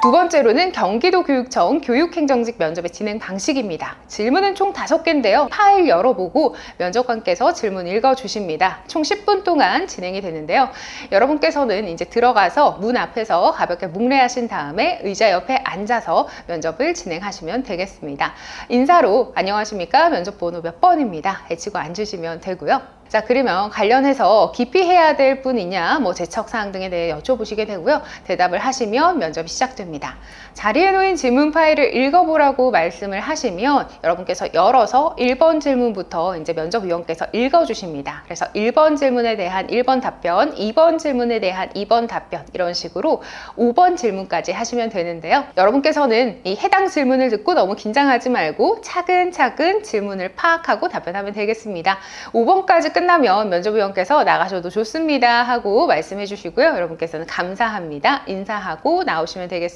두 번째로는 경기도교육청 교육행정직 면접의 진행 방식입니다. 질문은 총 다섯 개인데요. 파일 열어보고 면접관께서 질문 읽어주십니다. 총 10분 동안 진행이 되는데요. 여러분께서는 이제 들어가서 문 앞에서 가볍게 묵례하신 다음에 의자 옆에 앉아서 면접을 진행하시면 되겠습니다. 인사로 안녕하십니까? 면접 번호 몇 번입니다. 해치고 앉으시면 되고요. 자, 그러면 관련해서 깊이 해야 될 분이냐, 뭐 제척사항 등에 대해 여쭤보시게 되고요. 대답을 하시면 면접이 시작됩니다. 자리에 놓인 질문 파일을 읽어보라고 말씀을 하시면 여러분께서 열어서 1번 질문부터 이제 면접위원께서 읽어주십니다. 그래서 1번 질문에 대한 1번 답변, 2번 질문에 대한 2번 답변, 이런 식으로 5번 질문까지 하시면 되는데요. 여러분께서는 이 해당 질문을 듣고 너무 긴장하지 말고 차근차근 질문을 파악하고 답변하면 되겠습니다. 5번까지 끝나면 면접위원께서 나가셔도 좋습니다 하고 말씀해 주시고요. 여러분께서는 감사합니다. 인사하고 나오시면 되겠습니다.